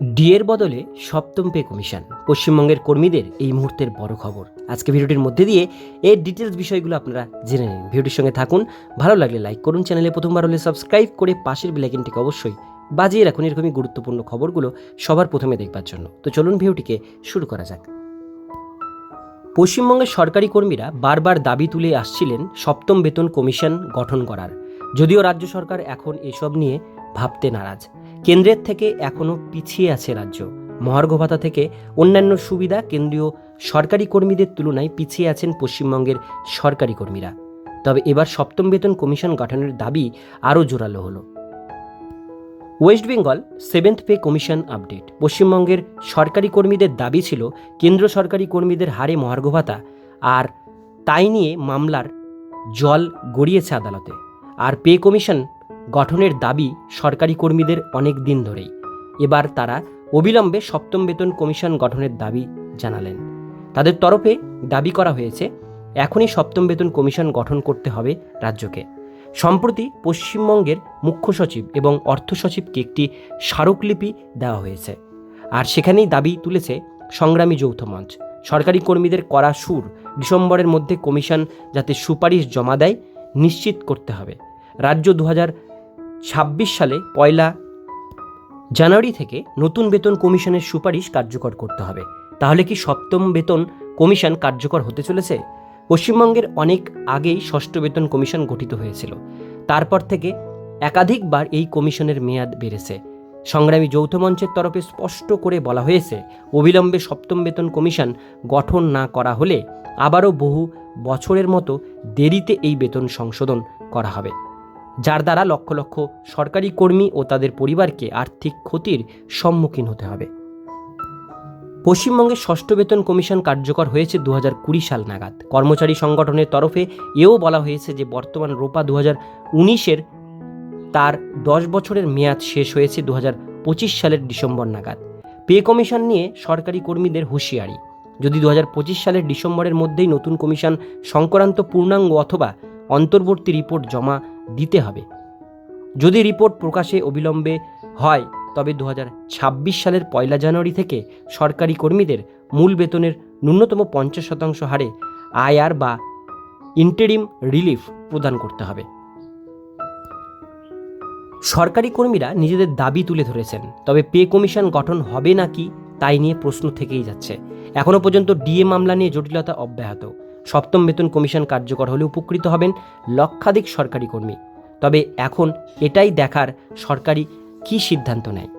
ডিএর বদলে সপ্তম pay commission. পশ্চিমবঙ্গের কর্মীদের এই মুহূর্তের বড় খবর। আজকে ভিডিওটির মধ্যে দিয়ে এর ডিটেলস বিষয়গুলো আপনারা জেনে নিন। ভিডিওটির সঙ্গে থাকুন। ভালো লাগলে লাইক করুন চ্যানেলে প্রথমবার হলে সাবস্ক্রাইব করে পাশের বেলাইকিনটিকে অবশ্যই বাজিয়ে রাখুন। এরকমই গুরুত্বপূর্ণ খবরগুলো সবার প্রথমে দেখবার জন্য। তো চলুন ভিডিওটিকে শুরু করা যাক। পশ্চিমবঙ্গের সরকারি কর্মীরা বারবার দাবি তুলে আসছিলেন সপ্তম বেতন কমিশন গঠন করার। যদিও রাজ্য সরকার এখন এসব নিয়ে ভাবতে নারাজ। কেন্দ্রের থেকে এখনও পিছিয়ে আছে রাজ্য। মহার্ঘ ভাতা থেকে অন্যান্য সুবিধা কেন্দ্রীয় সরকারি কর্মীদের তুলনায় পিছিয়ে আছেন পশ্চিমবঙ্গের সরকারি কর্মীরা। তবে এবার সপ্তম বেতন কমিশন গঠনের দাবি আরও জোরালো হলো। West Bengal seventh pay commission update. পশ্চিমবঙ্গের সরকারি কর্মীদের দাবি ছিল, কেন্দ্র সরকারি কর্মীদের হারে মহার্ঘ ভাতা আর তাই নিয়ে মামলার জল গড়িয়েছে আদালতে। আর পে কমিশন গঠনের দাবি সরকারি কর্মীদের অনেক দিন ধরেই। এবার তারা অবিলম্বে সপ্তম বেতন কমিশন গঠনের দাবি জানালেন। তাদের তরফে দাবি করা হয়েছে, এখনই সপ্তম বেতন কমিশন গঠন করতে হবে রাজ্যকে। সম্প্রতি পশ্চিমবঙ্গের মুখ্য সচিব এবং অর্থ সচিবকে একটি স্মারকলিপি দেওয়া হয়েছে। আর সেখানেই দাবি তুলেছে সংগ্রামী যৌথ মঞ্চ। সরকারি কর্মীদের করা সুর ডিসেম্বরের মধ্যে কমিশন যাতে সুপারিশ জমা দেয়, নিশ্চিত করতে হবে। রাজ্য দু হাজার ছাব্বিশ সালে পয়লা জানুয়ারি থেকে নতুন বেতন কমিশনের সুপারিশ কার্যকর করতে হবে। তাহলে কি সপ্তম বেতন কমিশন কার্যকর হতে চলেছে? পশ্চিমবঙ্গের অনেক আগেই ষষ্ঠ বেতন কমিশন গঠিত হয়েছিল। তারপর থেকে একাধিকবার এই কমিশনের মেয়াদ বেড়েছে। সংগ্রামী যৌথ মঞ্চের তরফে স্পষ্ট করে বলা হয়েছে, অবিলম্বে সপ্তম বেতন কমিশন গঠন না করা হলে আবারও বহু বছরের মতো দেরিতে এই বেতন সংশোধন করা হবে। যার দ্বারা লক্ষ লক্ষ সরকারি কর্মী ও তাদের পরিবারকে আর্থিক ক্ষতির সম্মুখীন হতে হবে। পশ্চিমবঙ্গের ষষ্ঠ বেতন কমিশন কার্যকর হয়েছে দু কুড়ি সাল নাগাদ। কর্মচারী সংগঠনের তরফে এও বলা হয়েছে যে, বর্তমান রোপা দু হাজার উনিশের তার দশ বছরের মেয়াদ শেষ হয়েছে দু পঁচিশ সালের ডিসেম্বর নাগাদ। পে কমিশন নিয়ে সরকারি কর্মীদের হুঁশিয়ারি। যদি দু হাজার পঁচিশ সালের ডিসেম্বরের মধ্যেই নতুন কমিশন সংক্রান্ত পূর্ণাঙ্গ অথবা অন্তর্বর্তী রিপোর্ট জমা দিতে হবে। যদি রিপোর্ট প্রকাশে অবিলম্বে হয়, তবে দু হাজার ছাব্বিশ সালের পয়লা জানুয়ারি থেকে সরকারি কর্মীদের মূল বেতনের ন্যূনতম পঞ্চাশ শতাংশ হারে আইআর বা ইন্টেরিম রিলিফ প্রদান করতে হবে। সরকারি কর্মীরা নিজেদের দাবি তুলে ধরেছেন, তবে পে কমিশন গঠন হবে নাকি তাই নিয়ে প্রশ্ন থেকেই যাচ্ছে। এখনও পর্যন্ত ডিএ মামলা নিয়ে জটিলতা অব্যাহত। সপ্তম বেতন কমিশন কার্যকর হলে উপকৃত হবেন লক্ষাধিক সরকারি কর্মী। তবে এখন এটাই দেখার সরকারি কি সিদ্ধান্ত নেয়?